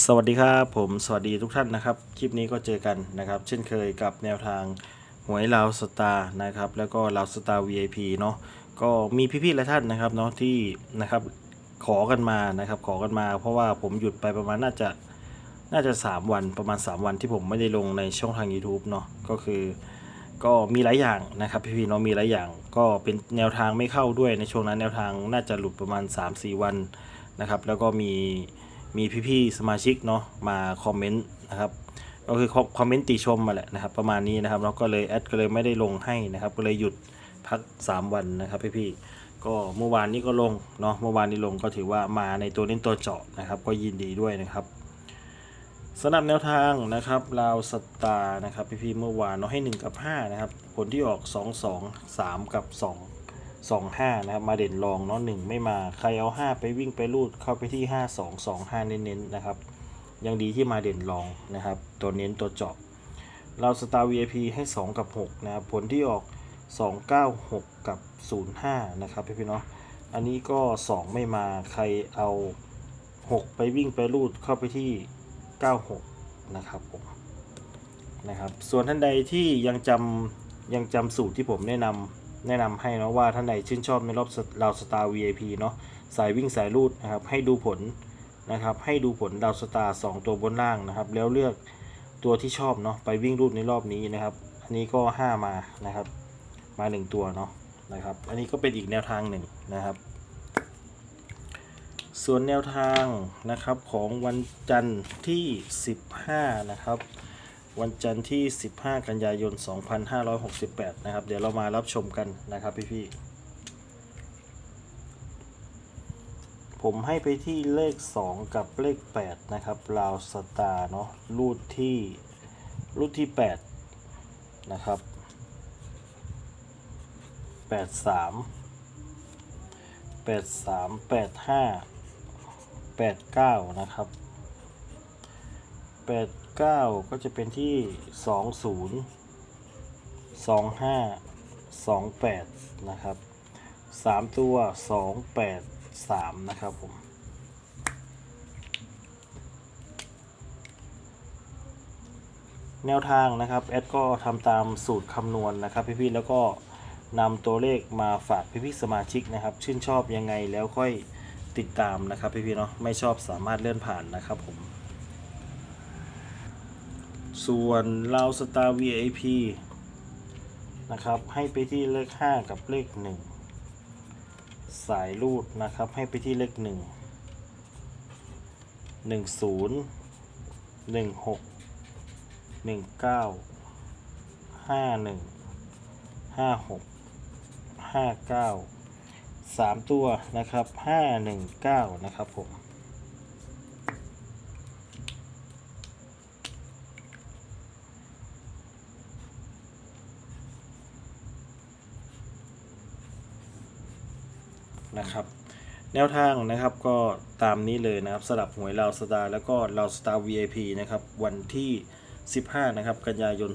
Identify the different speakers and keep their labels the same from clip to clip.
Speaker 1: สวัสดีครับผมสวัสดีทุกท่านนะครับ คลิปนี้ก็เจอกันนะครับ เช่นเคยกับแนวทางหวยลาวสตาร์นะครับ แล้วก็ลาวสตาร์ VIP เนาะก็มีพี่ๆหลายท่านนะครับเนาะที่นะครับขอกันมานะครับ ขอกันมา เพราะว่าผมหยุดไปประมาณน่าจะน่าจะ 3 วันประมาณ 3 วันที่ผมไม่ได้ลงในช่องทาง YouTube เนาะก็คือก็มีหลายอย่างนะครับพี่ๆเนาะมีหลายอย่าง ก็เป็นแนวทางไม่เข้าด้วยในช่วงนั้นแนวทางน่าจะหลุดประมาณ 3-4 วันนะครับ แล้วก็มี มีพี่ๆสมาชิกเนาะมาคอมเมนต์นะครับก็คือคอมเมนต์ติชมมาแหละนะครับ ประมาณนี้นะครับแล้วก็เลยแอดก็เลยไม่ได้ลงให้นะครับ ก็เลยหยุดพัก 3 วันนะครับพี่ๆก็เมื่อวานนี้ก็ลงเนาะเมื่อวานนี้ลงก็ถือว่ามาในตัวเล่นตัวเจาะนะครับ ก็ยินดีด้วยนะครับสำหรับแนวทางนะครับลาวสตาร์นะครับพี่ๆเมื่อวานเนาะให้ 1 กับ 5 นะครับ ผลที่ออก 2 2 3 กับ 2 2 5 นะครับ มาเด่นรองเนาะ1ไม่มาใครเอา 5 ไปวิ่งไปรูดเข้าไปที่ 5 2 2 5 เน้นๆนะครับ ยังดีที่มาเด่นรองนะครับ ตัวเน้นตัวเจาะเราสตาร์ VIP ให้ 2 กับ 6 นะครับ ผลที่ออก 2 9 6 กับ 05 นะครับพี่ๆเนาะอันนี้ก็ 2 ไม่มาใครเอา 6 ไปวิ่งไปรูดเข้าไปที่ 96 นะครับผมนะครับส่วนท่านใดที่ยังจำยังจำสูตรที่ผมแนะนำ แนะนำให้เนาะว่าท่านใดชื่นชอบในรอบเราสตาร์ VIP เนาะสายวิ่งสายรูดนะครับให้ดูผลนะครับให้ดูผลดาวสตาร์สองตัวบนล่างนะครับ แล้วเลือกตัวที่ชอบเนาะไปวิ่งรูดในรอบนี้นะครับ อันนี้ก็ 5 มานะครับ มา 1 ตัวเนาะนะครับ อันนี้ก็เป็นอีกแนวทางหนึ่งนะครับ ส่วนแนวทางนะครับของวันจันทร์ที่ 15 นะครับ วันจันทร์ที่ 15 กันยายน 2568 นะครับ เดี๋ยวเรามารับชมกันนะครับพี่ๆ ผมให้ไปที่เลข 2 กับเลข 8 นะครับราวสตาร์เนาะรูดที่รูดที่ 8 นะครับ 83 83 85 89 นะครับ 89ก็จะเป็นที่20 25 28นะครับ3ตัว283นะครับผมแนวทางนะครับแอดก็ทำตามสูตรคำนวณนะครับพี่ๆแล้วก็นำตัวเลขมาฝากพี่ๆสมาชิกนะครับ ชื่นชอบยังไงแล้วค่อยติดตามนะครับพี่ๆเนาะไม่ชอบสามารถเลื่อนผ่านนะครับผม ส่วนเราสตาร์ VIP นะครับ ให้ไปที่เลข 5 กับเลข 1 สายรูดนะครับ ให้ไปที่เลข 1 10 16 19 51 56 59 3 ตัวนะครับ 519 นะครับผม นะครับ แนวทางนะครับก็ตามนี้เลยนะครับสลับหวยลาวสตาร์แล้วก็ลาวสตาร์ VIP นะครับวันที่ 15 นะครับ กันยายน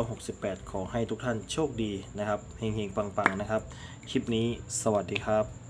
Speaker 1: 2568 ขอให้ทุกท่านโชคดีนะครับเฮงๆ ปังๆ นะครับ คลิปนี้สวัสดีครับ